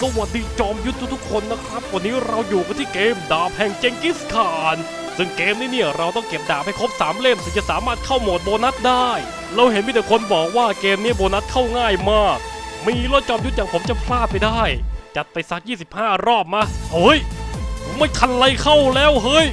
สวัสดีจอมยุทธทุกๆคนนะครับ วันนี้เราอยู่กันที่เกมดาบแห่งเจงกิสข่าน ซึ่งเกมนี้เนี่ยเราต้องเก็บดาบให้ครบ 3 เล่มถึงจะสามารถเข้าโหมดโบนัสได้ เราเห็นมีแต่คนบอกว่าเกมนี้โบนัสเข้าง่ายมาก มีรถจอมยุทธอย่างผมจะพลาดไปได้ จัดไปสัก 25 รอบมาเฮ้ยไม่ทันไรเข้าแล้วเฮ้ย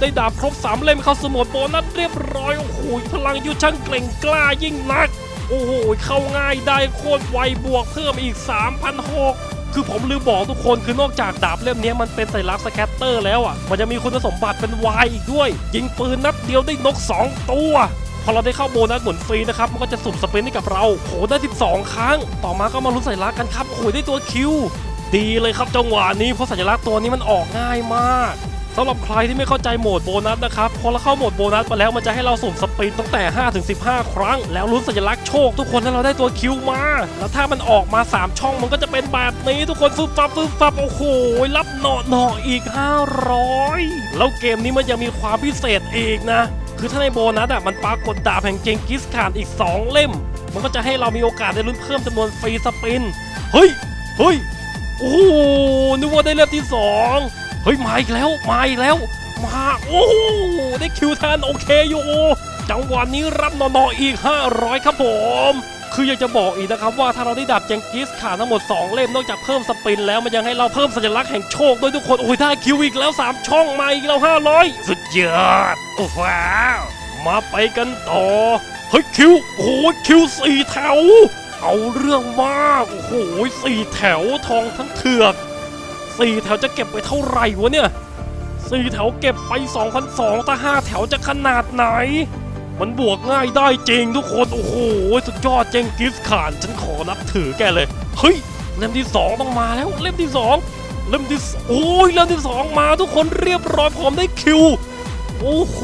ได้ดาบครบ 3 เล่มเข้าสมุดโบนัสเรียบร้อยโอ้โหพลังยุทธช่างเกร่งกล้ายิ่งนัก โอ้โหเข้าง่ายได้โคตรไวบวกเพิ่มอีก 3,600 คือผมลืมบอกทุกคนคือนอกจากดาบเล่มนี้มันเป็นสัญลักษณ์สแคตเตอร์แล้วอะมันจะมีคุณสมบัติเป็นวายอีกด้วย ยิงปืนนัดเดียวได้นก 2 ตัวพอเราได้เข้าโบนัสหมุนฟรีนะครับ มันก็จะสุ่มสเปนให้กับเราโหได้ 12 ครั้ง ต่อมาก็มาลุ้นสัญลักษณ์กันครับโอ้โหได้ตัวคิว ดีเลยครับจังหวะนี้เพราะสัญลักษณ์ตัวนี้มันออกง่ายมาก สำหรับใครที่ไม่เข้าใจโหมดโบนัสนะครับ พอเราเข้าโหมดโบนัสมาแล้วมันจะให้เราสุ่มสปินตั้งแต่ 5 ถึง 15 ครั้ง แล้วลุ้นสัญลักษณ์โชคทุกคนแล้วเราได้ตัวคิวมา แล้วถ้ามันออกมา 3 ช่องมันก็จะเป็นแบบนี้ทุกคนฟึบฟับฟึบฟับโอ้โห รับหนอหนออีก 500 แล้วเกมนี้มันยังมีความพิเศษอีกนะ คือถ้าในโบนัสอะมันปรากฏดาบแห่งเจงกิสข่านอีก 2 เล่ม มันก็จะให้เรามีโอกาสได้ลุ้นเพิ่มจำนวนฟรีสปิน เฮ้ย เฮ้ย โอ้โหนึกว่าได้เล่มที่สอง เฮ้ย มาอีกแล้ว มาอีกแล้ว มา โอ้โหได้คิวแทนโอเคอยู่จังหวะนี้รับนอนๆอีก 500 ครับผม คืออยากจะบอกอีกนะครับว่าถ้าเราได้ดับเจงกิสขาทั้งหมด 2 เล่มนอกจากเพิ่มสปินแล้วมันยังให้เราเพิ่มสัญลักษณ์แห่งโชคด้วยทุกคน โอ้ยได้คิวอีกแล้ว 3 ช่องมาอีกแล้ว 500 สุดยอด โอ้ว้าวมาไปกันต่อ เฮ้ยคิว โอ้คิวสี่แถว เอาเรื่องมาก โอ้โหสี่แถวทองทั้งเถือก สี่แถวจะเก็บไปเท่าไหร่วะเนี่ยสี่แถวเก็บไป2,200ถ้าห้าแถวจะขนาดไหน มันบวกง่ายได้จริงทุกคน โอ้โห สุดยอดเจงกิสขาน ฉันขอนับถือแกเลย เฮ้ย เล่มที่สองต้องมาแล้ว เล่มที่สองเล่มที่โอ้ยเล่มที่สองมาทุกคนเรียบร้อยพร้อมได้คิว โอ้โห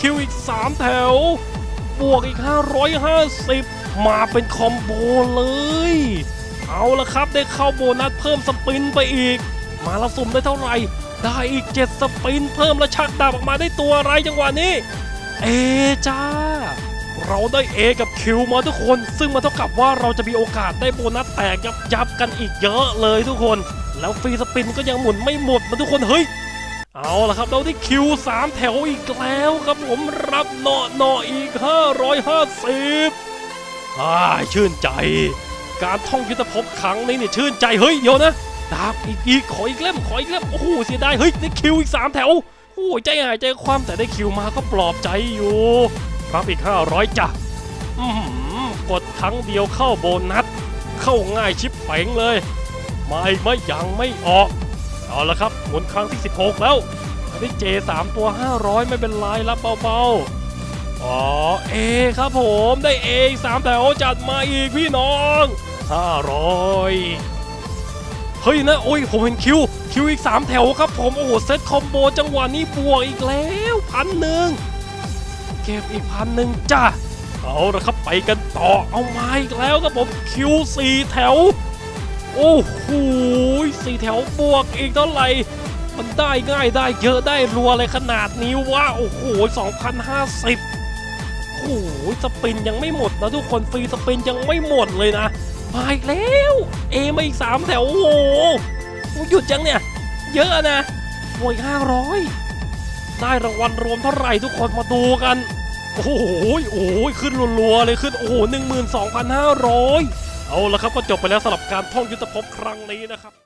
คิวอีก 3 แถว บวกอีก 550 มาเป็นคอมโบเลย เอาละครับได้เข้าโบนัสเพิ่มสปินไปอีก มาละสุ่มได้เท่าไหร่ ได้อีก 7 สปิน เพิ่มและชักดาบออกมาได้ตัวอะไรจังหวะนี้ เอจ้า เราได้ A กับ Q มาทุกคน ซึ่งมันเท่ากับว่าเราจะมีโอกาสได้โบนัสแตกยับยับกันอีกเยอะเลยทุกคน แล้วฟรีสปินก็ยังหมุนไม่หมดนะทุกคนเฮ้ยเอาละครับเราได้คิว3แถวอีกแล้วครับผมรับเนาะเนาะอีก 550อ่าชื่นใจ การท่องยุทธภพครั้งนี้เนี่ยชื่นใจเฮ้ยเดี๋ยวนะดาบอีกอีกขออีกเล่มขออีกเล่มโอ้โหเสียดายเฮ้ยได้คิวอีก3แถวโอ้ยใจหายใจความแต่ได้คิวมาก็ปลอบใจอยู่รับอีก 500จ้ะอือหือกดครั้งเดียวเข้าโบนัส เข้าง่ายชิปเป๋งเลยไม่ไม่ยังไม่ออก เอาละครับหมุนครั้งที่ 16 แล้วอันนี้เจ3ตัว 500 ไม่เป็นไรรับเบาๆอ๋อเอครับผมได้เออีก3แถวจัดมาอีกพี่น้อง 500 เฮ้ยนะ โอ้ย ผมเห็นคิว คิวอีก 3 แถวครับผม โอ้โห เซตคอมโบจังหวะนี้บวกอีกแล้วพันหนึ่งเก็บอีกพันหนึ่งจ้ะเอาละครับไปกันต่อเอามาอีกแล้วครับผมคิว4แถว โอ้โหสี่แถวบวกอีกเท่าไหร่มันได้ง่ายได้เยอะได้รัวเลยขนาดนี้ว่าโอ้โห2,050โอ้โหสปินยังไม่หมดนะทุกคนฟรีสปินยังไม่หมดเลยนะ มาอีกแล้ว เอมาอีก3แถว โอ้โหหยุดยังเนี่ย เยอะนะหวยห้าร้อยได้รางวัลรวมเท่าไหร่ทุกคนมาดูกัน โอ้โหโอ้โหขึ้นรัวๆเลยขึ้น โอ้โหมื่นสองพันห้าร้อยเอาละครับก็จบไปแล้วสำหรับการท่องยุทธภพครั้งนี้นะครับ